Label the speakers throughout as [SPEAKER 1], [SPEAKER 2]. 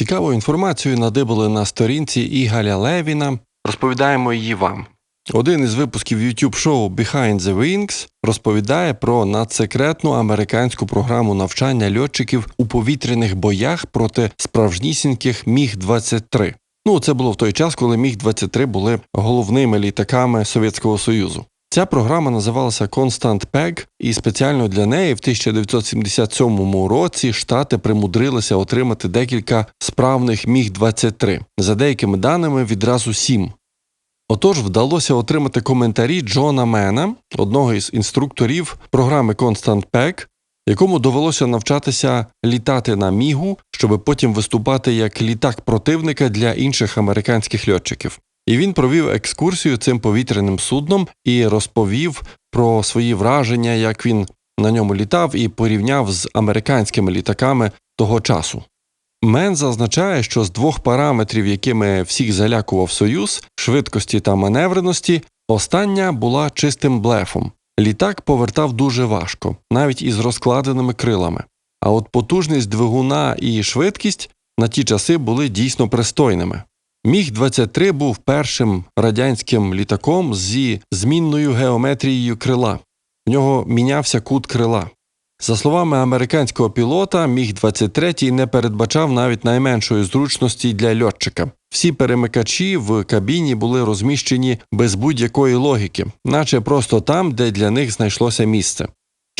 [SPEAKER 1] Цікаву інформацію надибали на сторінці Ігаля Левіна. Розповідаємо її вам. Один із випусків YouTube шоу Behind the Wings розповідає про надсекретну американську програму навчання льотчиків у повітряних боях проти справжнісіньких Міг-23. Ну, це було в той час, коли Міг-23 були головними літаками Совєтського Союзу. Ця програма називалася Constant Peg, і спеціально для неї в 1977 році штати примудрилися отримати декілька справних Міг-23, за деякими даними відразу сім. Отож, вдалося отримати коментарі Джона Мена, одного із інструкторів програми Constant Peg, якому довелося навчатися літати на мігу, щоб потім виступати як літак противника для інших американських льотчиків. І він провів екскурсію цим повітряним судном і розповів про свої враження, як він на ньому літав, і порівняв з американськими літаками того часу. Мен зазначає, що з двох параметрів, якими всіх залякував Союз швидкості та маневреності, остання була чистим блефом. Літак повертав дуже важко, навіть із розкладеними крилами. А от потужність двигуна і швидкість на ті часи були дійсно пристойними. Міг 23 був першим радянським літаком зі змінною геометрією крила. В нього мінявся кут крила. За словами американського пілота, міг 23 не передбачав навіть найменшої зручності для льотчика. Всі перемикачі в кабіні були розміщені без будь-якої логіки, наче просто там, де для них знайшлося місце.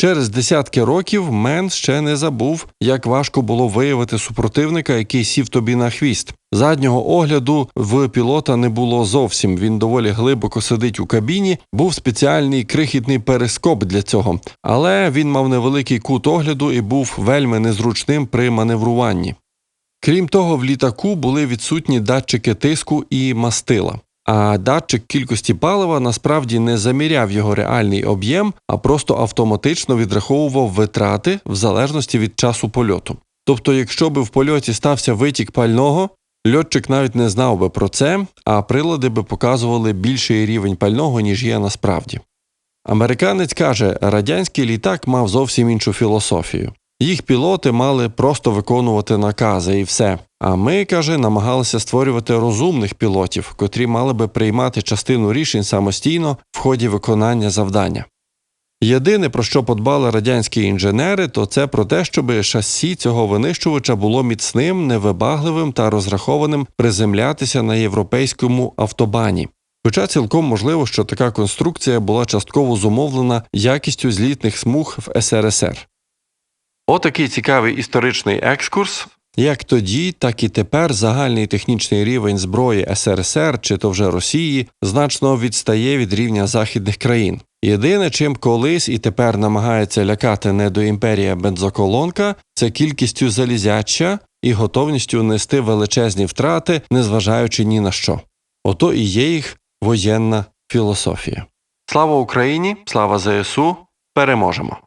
[SPEAKER 1] Через десятки років Мен ще не забув, як важко було виявити супротивника, який сів тобі на хвіст. Заднього огляду в пілота не було зовсім. Він доволі глибоко сидить у кабіні. Був спеціальний крихітний перископ для цього, але він мав невеликий кут огляду і був вельми незручним при маневруванні. Крім того, в літаку були відсутні датчики тиску і мастила. А датчик кількості палива насправді не заміряв його реальний об'єм, а просто автоматично відраховував витрати в залежності від часу польоту. Тобто, якщо би в польоті стався витік пального, льотчик навіть не знав би про це, а прилади би показували більший рівень пального, ніж є насправді. Американець каже, радянський літак мав зовсім іншу філософію. Їх пілоти мали просто виконувати накази і все. А ми, каже, намагалися створювати розумних пілотів, котрі мали би приймати частину рішень самостійно в ході виконання завдання. Єдине, про що подбали радянські інженери, то це про те, щоб шасі цього винищувача було міцним, невибагливим та розрахованим приземлятися на європейському автобані. Хоча цілком можливо, що така конструкція була частково зумовлена якістю злітних смуг в СРСР. Отакий цікавий історичний екскурс. Як тоді, так і тепер загальний технічний рівень зброї СРСР чи то вже Росії значно відстає від рівня західних країн. Єдине, чим колись і тепер намагається лякати недоімперія бензоколонка, це кількістю залізяча і готовністю нести величезні втрати, незважаючи ні на що. Ото і є їх воєнна філософія. Слава Україні! Слава ЗСУ! Переможемо!